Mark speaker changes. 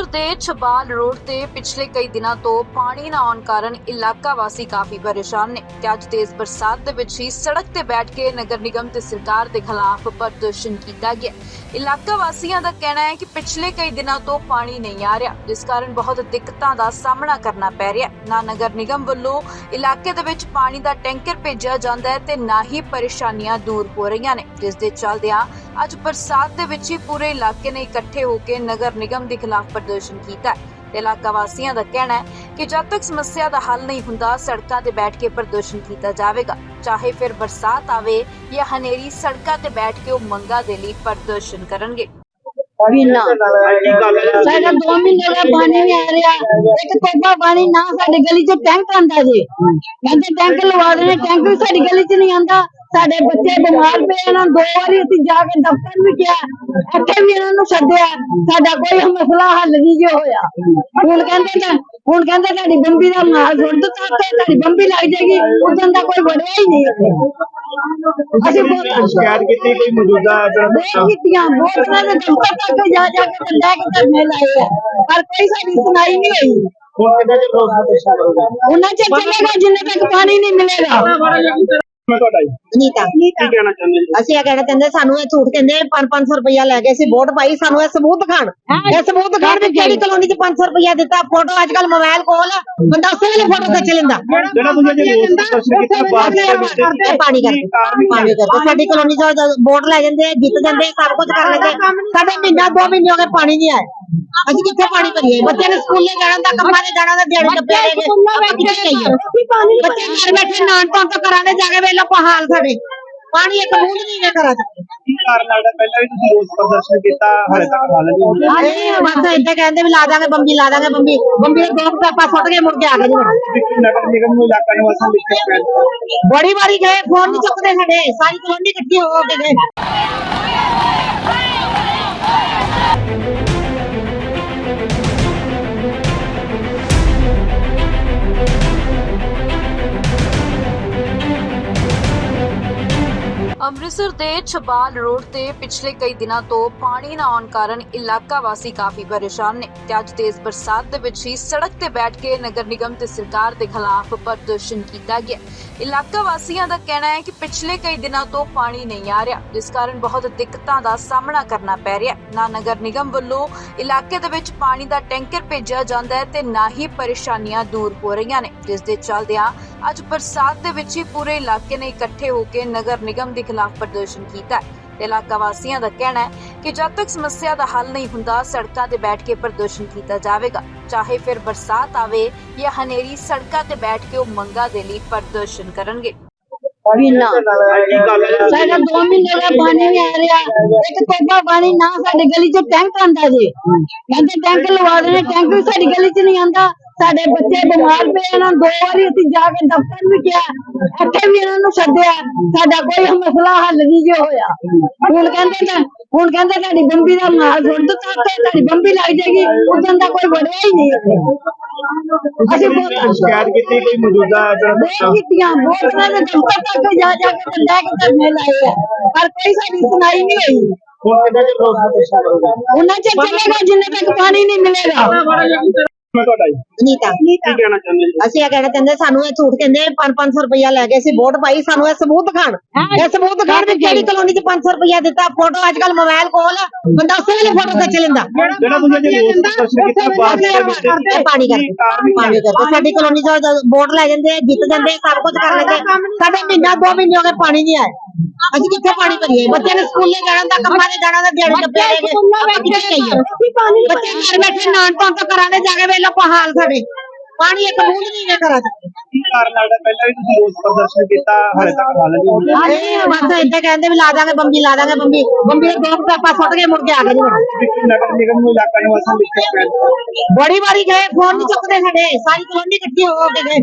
Speaker 1: ਅੰਮ੍ਰਿਤਸਰ ਦੇ ਛਬਾਲ ਰੋਡ ਤੇ ਪਿਛਲੇ ਕਈ ਦਿਨਾਂ ਤੋਂ ਪਾਣੀ ਨਾ ਆਉਣ ਕਾਰਨ ਇਲਾਕਾ ਵਾਸੀ ਕਾਫੀ ਪਰੇਸ਼ਾਨ ਨੇ ਤੇ ਅੱਜ ਤੇਜ਼ ਬਰਸਾਤ ਦੇ ਵਿੱਚ ਹੀ ਸੜਕ ਤੇ ਬੈਠ ਕੇ ਨਗਰ ਨਿਗਮ ਤੇ ਸਰਕਾਰ ਦੇ ਖਿਲਾਫ ਪ੍ਰਦਰਸ਼ਨ ਕੀਤਾ ਗਿਆ। ਇਲਾਕਾ ਵਾਸੀਆਂ ਦਾ ਕਹਿਣਾ ਹੈ ਕਿ ਪਿਛਲੇ ਕਈ ਦਿਨਾਂ ਤੋਂ ਪਾਣੀ ਨਹੀਂ ਆ ਰਿਹਾ, ਜਿਸ ਕਾਰਨ ਬਹੁਤ ਦਿੱਕਤਾਂ ਦਾ ਸਾਹਮਣਾ ਕਰਨਾ ਪੈ ਰਿਹਾ ਨਾ ਨਗਰ ਨਿਗਮ ਵੱਲੋਂ ਇਲਾਕੇ ਦੇ ਵਿੱਚ ਪਾਣੀ ਦਾ ਟੈਂਕਰ ਭੇਜਿਆ ਜਾਂਦਾ ਹੈ ਤੇ ਨਾ ਹੀ ਪਰੇਸ਼ਾਨੀਆਂ ਦੂਰ ਹੋ ਰਹੀਆਂ ਨੇ, ਜਿਸ ਦੇ ਚੱਲਦਿਆਂ ਅੱਜ ਬਰਸਾਤ ਦੇ ਵਿੱਚ ਹੀ ਪੂਰੇ ਇਲਾਕੇ ਨੇ ਇਕੱਠੇ ਹੋ ਕੇ ਨਗਰ ਨਿਗਮ ਦੇ ਖਿਲਾਫ ਪ੍ਰਦਰਸ਼ਨ ਕੀਤਾ ਹੈ। ਤੇ ਇਲਾਕਾ ਵਾਸੀਆਂ ਦਾ ਕਹਿਣਾ ਹੈ ਕਿ ਜਦ ਤੱਕ ਸਮੱਸਿਆ ਦਾ ਹੱਲ ਨਹੀਂ ਹੁੰਦਾ ਸੜਕਾਂ ਤੇ ਬੈਠ ਕੇ ਪ੍ਰਦਰਸ਼ਨ ਕੀਤਾ ਜਾਵੇਗਾ। ਚਾਹੇ ਫਿਰ ਬਰਸਾਤ ਆਵੇ ਜਾਂ ਹਨੇਰੀ ਸੜਕਾਂ ਤੇ ਬੈਠ ਕੇ ਉਹ ਮੰਗਾਂ ਦੇ ਲਈ ਪ੍ਰਦਰਸ਼ਨ ਕਰਨਗੇ।
Speaker 2: ਮਹੀਨਾ ਸਾਡਾ 2 ਮਹੀਨੇ ਦਾ ਪਾਣੀ ਨਹੀਂ ਆ ਰਿਹਾ। ਇੱਕ ਟੋਬਾ ਪਾਣੀ ਨਾ ਸਾਡੀ ਗਲੀ 'ਚ ਟੈਂਕ ਆਂਦਾ ਜੀ। ਕਹਿੰਦੇ ਟੈਂਕ ਲਵਾ ਦੇਣੇ ਟੈਂਕ ਵੀ ਸਾਡੀ ਗਲੀ 'ਚ ਨਹੀਂ ਆਂਦਾ ਸਾਡੇ ਬੱਚੇ ਬਿਮਾਰ ਪਏ ਇਹਨਾਂ ਨੂੰ ਦੋ ਵਾਰੀ ਅਸੀਂ ਜਾ ਕੇ ਦਫ਼ਤਰ ਵੀ ਗਿਆ ਇੱਥੇ ਵੀ ਇਹਨਾਂ ਨੂੰ ਛੱਡਿਆ ਸਾਡਾ ਕੋਈ ਮਸਲਾ ਹੱਲ ਨਹੀਂ ਜੇ ਹੋਇਆ। ਹੁਣ ਕਹਿੰਦੇ ਤਾਂ ਹੁਣ ਕਹਿੰਦੇ ਤੁਹਾਡੀ ਬੰਬੀ ਦਾ ਮਾਲ ਸੁੱਟ ਦਿੱਤਾ ਤੇ ਤੁਹਾਡੀ ਬੰਬੀ ਲੱਗ ਜਾਏਗੀ ਉਦੋਂ ਦਾ ਕੋਈ ਵੜਿਆ ਹੀ ਨਹੀਂ। ਅਸੀਂ ਬਹੁਤ
Speaker 3: ਸ਼ਿਕਾਇਤ ਕੀਤੀ ਕੋਈ ਮੌਜੂਦਾ
Speaker 2: ਬਹੁਤ ਕੀਤੀਆਂ ਬਹੁਤ ਦੇ ਦਫ਼ਤਰ ਤੱਕ ਜਾ ਜਾ ਕੇ ਬੰਦਾ ਕੇ ਧਰਨੇ ਲਾਏ ਆ। ਪਰ ਕੋਈ ਸਾਡੀ ਸੁਣਾਈ ਨਹੀਂ ਹੋਈ।
Speaker 3: ਹੁਣ ਕਿੰਨਾ ਚਿਰ
Speaker 2: ਉਹਨਾਂ ਚਿਰ ਚੱਲੇਗਾ ਜਿੰਨੇ ਤੱਕ ਪਾਣੀ ਨਹੀਂ ਮਿਲੇਗਾ।
Speaker 3: ਮੈਂ ਤੁਹਾਡਾ ਜੀ।
Speaker 4: ਨੀਤਾ।
Speaker 3: ਕੀ ਕਹਿਣਾ ਚਾਹੁੰਦੇ ਜੀ?
Speaker 4: ਅਸੀਂ ਇਹ ਕਹਿਣਾ ਚਾਹੁੰਦੇ ਸਾਨੂੰ ਇਹ ਝੂਠ ਕਹਿੰਦੇ 5-500 ਰੁਪਇਆ ਲੈ ਗਏ ਸੀ ਵੋਟ ਪਾਈ ਸਾਨੂੰ ਇਹ ਸਬੂਤ ਦਿਖਾਣ ਇਹ ਸਬੂਤ ਦਿਖਾਣ ਵੀ ਕਿਹੜੀ ਕਲੋਨੀ 'ਚ 500 ਰੁਪਇਆ ਦਿੱਤਾ? ਫੋਟੋ ਅੱਜ ਕੱਲ ਮੋਬਾਈਲ ਕੋਲ। ਆ, ਬੰਦਾ ਉਸੇ ਵੇਲੇ ਫੋਟੋ ਖਿੱਚ ਲੈਂਦਾ।
Speaker 3: ਜਿਹੜਾ ਤੁਸੀਂ ਅੱਜ ਰੋਸ ਪ੍ਰਦਰਸ਼ਨ ਕੀਤਾ ਬਾਅਦ ਦੇ ਵਿੱਚ
Speaker 4: ਇਹ ਪਾਣੀ ਕਰਕੇ ਪਾਣੀ ਕਰਕੇ ਸਾਡੀ ਕਲੋਨੀ 'ਚ ਵੋਟ ਲੈ ਜਾਂਦੇ ਜਿੱਤ ਜਾਂਦੇ ਸਭ ਕੁਝ ਕਰ ਲੈਂਦੇ ਸਾਡੇ ਮਹੀਨਾ ਦੋ ਮਹੀਨੇ ਹੋ ਗਏ ਪਾਣੀ ਨਹੀਂ ਆਇਆ। ਅਸੀਂ ਕਿੱਥੇ ਪਾਣੀ ਭਰੀਏ? ਬੱਚੇ ਨੇ ਸਕੂਲੇ ਜਾਣਾ ਦਾ ਕੰਮਾਂ ਤੇ ਜਾਣਾ ਦਾ ਦਿਹਾੜੀ ਟੱਪਿਆ ਰਹੇ ਜਾਈਏ? ਬੱਚੇ ਘਰ ਬੈਠੇ ਨਾਨ ਤੋਂ ਤੋਂ ਕਰਾਣੇ ਜਾ ਕੇ ਵੇਲੋ ਹਾਲ ਸਾਡੇ। ਪਾਣੀ ਇੱਕ ਬੂੰਦ ਨਹੀਂ ਨੇ ਕਰਾ
Speaker 3: ਕੀ ਕਾਰਨ ਲੱਗਦਾ ਪਹਿਲਾਂ ਵੀ ਤੁਸੀਂ ਰੋਸ ਪ੍ਰਦਰਸ਼ਨ ਕੀਤਾ ਹਲੇ ਤੱਕ ਹੱਲ ਨਹੀਂ ਹੋਇਆ।
Speaker 4: ਅਰੇ ਬਸ ਏਦਾਂ ਕਹਿੰਦੇ ਵੀ ਲਾ ਦਾਂਗੇ ਬੰਬੀ ਲਾ ਦਾਂਗੇ ਬੰਬੀ। ਬੰਬੀ ਦੇ ਦੋ ਪੈਪਾ ਸੁੱਟ ਕੇ ਮੁੜ ਕੇ ਆ ਗਏ ਜੀ।
Speaker 3: ਨਗਰ ਨਿਗਮ ਨੂੰ ਇਲਾਕਾ ਕੇ ਸ਼ਿਕਾਇਤ
Speaker 4: ਬੜੀ ਵਾਰੀ ਗਏ ਫੋਨ ਨਹੀਂ ਚੁੱਕਦੇ ਸਾਡੇ। ਸਾਰੀ ਕਲੋਨੀ ਇਕੱਠੀ ਹੋ ਕੇ ਗਏ।
Speaker 1: ਅੰਮ੍ਰਿਤਸਰ ਦੇ ਛਬਾਲ ਰੋਡ ਤੇ ਪਿਛਲੇ ਕਈ ਦਿਨਾਂ ਤੋਂ ਪਾਣੀ ਨਾ ਆਉਣ ਕਾਰਨ ਇਲਾਕਾ ਵਾਸੀ ਕਾਫੀ ਪਰੇਸ਼ਾਨ ਨੇ ਤੇ ਅੱਜ ਤੇਜ਼ ਬਰਸਾਤ ਦੇ ਵਿੱਚ ਹੀ ਸੜਕ ਤੇ ਬੈਠ ਕੇ ਨਗਰ ਨਿਗਮ ਤੇ ਸਰਕਾਰ ਦੇ ਖਿਲਾਫ ਪ੍ਰਦਰਸ਼ਨ ਕੀਤਾ ਗਿਆ। ਇਲਾਕਾ ਵਾਸੀਆਂ ਦਾ ਕਹਿਣਾ ਹੈ ਕਿ ਪਿਛਲੇ ਕਈ ਦਿਨਾਂ ਤੋਂ ਪਾਣੀ ਨਹੀਂ ਆ ਰਿਹਾ, ਜਿਸ ਕਾਰਨ ਬਹੁਤ ਦਿੱਕਤਾਂ ਦਾ ਸਾਹਮਣਾ ਕਰਨਾ ਪੈ ਰਿਹਾ। ਨਾ ਨਗਰ ਨਿਗਮ ਵੱਲੋਂ ਇਲਾਕੇ ਦੇ ਵਿੱਚ ਪਾਣੀ ਦਾ ਟੈਂਕਰ ਭੇਜਿਆ ਜਾਂਦਾ ਹੈ ਤੇ ਨਾ ਹੀ ਪਰੇਸ਼ਾਨੀਆਂ ਦੂਰ ਹੋ ਰਹੀਆਂ ਨੇ। ਜਿਸ ਦੇ ਚੱਲਦਿਆਂ ਅੱਜ ਬਰਸਾਤ ਦੇ ਵਿੱਚ ਹੀ ਪੂਰੇ ਇਲਾਕੇ ਨੇ ਇਕੱਠੇ ਹੋ ਕੇ ਨਗਰ ਨਿਗਮ ਦੇ ਖਿਲਾਫ ਪ੍ਰਦਰਸ਼ਨ ਕੀਤਾ ਹੈ। ਤੇ ਇਲਾਕਾ ਵਾਸੀਆਂ ਦਾ ਕਹਿਣਾ ਹੈ ਕਿ ਜਦ ਤੱਕ ਸਮੱਸਿਆ ਦਾ ਹੱਲ ਨਹੀਂ ਹੁੰਦਾ ਸੜਕਾਂ ਤੇ ਬੈਠ ਕੇ ਪ੍ਰਦਰਸ਼ਨ ਕੀਤਾ ਜਾਵੇਗਾ। ਚਾਹੇ ਫਿਰ ਬਰਸਾਤ ਆਵੇ ਜਾਂ ਹਨੇਰੀ ਸੜਕਾਂ ਤੇ ਬੈਠ ਕੇ ਉਹ ਮੰਗਾਂ ਦੇ ਲਈ ਪ੍ਰਦਰਸ਼ਨ ਕਰਨਗੇ।
Speaker 2: ਮਹੀਨਾ ਸਾਡਾ 2 ਮਹੀਨੇ ਦਾ ਪਾਣੀ ਨਹੀਂ ਆ ਰਿਹਾ। ਇੱਕ ਟੋਬਾ ਪਾਣੀ ਨਾ ਸਾਡੀ ਗਲੀ 'ਚ ਟੈਂਕ ਆਂਦਾ ਜੀ। ਕਹਿੰਦੇ ਟੈਂਕ ਲਵਾ ਦੇਣੇ ਟੈਂਕ ਵੀ ਸਾਡੀ ਗਲੀ 'ਚ ਨਹੀਂ ਆਂਦਾ ਸਾਡੇ ਬੱਚੇ ਬਿਮਾਰ ਪਏ ਇਹਨਾਂ ਦੋ ਵਾਰੀ ਅਸੀਂ ਜਾ ਕੇ ਦਫ਼ਤਰ ਵੀ ਗਿਆ ਇੱਥੇ ਵੀ ਇਹਨਾਂ ਨੂੰ ਛੱਡਿਆ ਸਾਡਾ ਕੋਈ ਮਸਲਾ ਹੱਲ ਨਹੀਂ ਜੇ ਹੋਇਆ। ਹੁਣ ਕਹਿੰਦੇ ਤਾਂ ਹੁਣ ਕਹਿੰਦੇ ਤੁਹਾਡੀ ਬੰਬੀ ਦਾ ਮਾਲ ਸੁੱਟ ਦਿੱਤਾ ਤੇ ਤੁਹਾਡੀ ਬੰਬੀ ਲੱਗ ਜਾਏਗੀ ਉਦੋਂ ਦਾ ਕੋਈ ਵੜਿਆ ਹੀ ਨਹੀਂ ਇੱਥੇ। ਅਸੀਂ ਬਹੁਤ
Speaker 3: ਸ਼ਿਕਾਇਤ ਕੀਤੀ ਕੋਈ ਮੌਜੂਦਾ
Speaker 2: ਬਹੁਤ ਕੀਤੀਆਂ ਬਹੁਤ ਦੇ ਦਫ਼ਤਰ ਤੱਕ ਜਾ ਜਾ ਕੇ ਬੰਦਾ ਕੇ ਧਰਨੇ ਲਾਏ ਆ। ਪਰ ਕੋਈ ਸਾਡੀ ਸੁਣਾਈ ਨਹੀਂ ਹੋਈ। ਉਹਨਾਂ ਚਿਰ ਚੱਲੇਗਾ ਜਿੰਨੇ ਤੱਕ ਪਾਣੀ ਨਹੀਂ ਮਿਲੇਗਾ।
Speaker 3: ਮੈਂ ਤੁਹਾਡਾ ਜੀ।
Speaker 4: ਨੀਤਾ।
Speaker 3: ਕੀ ਕਹਿਣਾ ਚਾਹੁੰਦੇ ਜੀ?
Speaker 4: ਅਸੀਂ ਇਹ ਕਹਿਣਾ ਚਾਹੁੰਦੇ ਸਾਨੂੰ ਇਹ ਝੂਠ ਕਹਿੰਦੇ 5-500 ਰੁਪਇਆ ਲੈ ਗਏ ਸੀ ਵੋਟ ਪਾਈ ਸਾਨੂੰ ਇਹ ਸਬੂਤ ਦਿਖਾਣ ਇਹ ਸਬੂਤ ਦਿਖਾਣ ਵੀ ਕਿਹੜੀ ਕਲੋਨੀ 'ਚ 500 ਰੁਪਇਆ ਦਿੱਤਾ। ਫੋਟੋ ਅੱਜ ਕੱਲ ਮੋਬਾਈਲ ਕੋਲ ਬੰਦਾ ਉਸੇ ਵੇਲੇ ਫੋਟੋ ਖਿੱਚ ਲੈਂਦਾ।
Speaker 3: ਜਿਹੜਾ ਤੁਸੀਂ ਅੱਜ ਰੋਸ ਪ੍ਰਦਰਸ਼ਨ ਕੀਤਾ ਬਾਅਦ ਦੇ ਵਿੱਚ
Speaker 4: ਇਹ ਪਾਣੀ ਕਰਕੇ ਪਾਣੀ ਕਰਕੇ ਸਾਡੀ ਕਲੋਨੀ 'ਚ ਵੋਟ ਲੈ ਜਾਂਦੇ ਜਿੱਤ ਜਾਂਦੇ ਸਭ ਕੁਝ ਕਰ ਲੈਂਦੇ ਸਾਡੇ ਮਹੀਨਾ ਦੋ ਮਹੀਨੇ ਹੋ ਗਏ ਪਾਣੀ ਨਹੀਂ ਆਇਆ। ਅਸੀਂ ਕਿੱਥੇ ਪਾਣੀ ਭਰੀਏ? ਬੱਚੇ ਨੇ ਸਕੂਲੇ ਜਾਣਾ ਦਾ ਕੰਮਾਂ ਤੇ ਜਾਣਾ ਦਾ ਦਿਹਾੜੀ ਟੱਪਿਆ ਰਹੇ ਕਿੱਥੇ ਜਾਈਏ? ਬੱਚੇ ਘਰ ਬੈਠੇ ਨਾਨ ਤੋਂ ਤੋਂ ਕਰਾਣੇ ਜਾ ਕੇ ਵੇਲੋ ਹਾਲ ਸਾਡੇ। ਪਾਣੀ ਇੱਕ ਬੂੰਦ ਨਹੀਂ ਨੇ ਕਰਾ
Speaker 3: ਕੀ ਕਾਰਨ ਲੱਗਦਾ ਪਹਿਲਾਂ ਵੀ ਤੁਸੀਂ ਰੋਸ ਪ੍ਰਦਰਸ਼ਨ ਕੀਤਾ ਹਲੇ ਤੱਕ ਹੱਲ ਨਹੀਂ ਹੋਇਆ
Speaker 4: ਅਰੇ ਬਸ ਏਦਾਂ ਕਹਿੰਦੇ ਵੀ ਲਾ ਦਾਂਗੇ ਬੰਬੀ ਲਾ ਦਾਂਗੇ ਬੰਬੀ। ਬੰਬੀ ਦੇ ਦੋ ਪੈਪਾ ਸੁੱਟ ਕੇ ਮੁੜ ਕੇ ਆ ਗਏ ਜੀ
Speaker 3: ਨਗਰ ਨਿਗਮ ਨੂੰ ਇਲਾਕਾ ਕੇ ਸ਼ਿਕਾਇਤ
Speaker 4: ਬੜੀ ਵਾਰੀ ਗਏ ਫੋਨ ਨਹੀਂ ਚੁੱਕਦੇ ਸਾਡੇ। ਸਾਰੀ ਕਲੋਨੀ ਇਕੱਠੀ ਹੋ ਕੇ ਗਏ।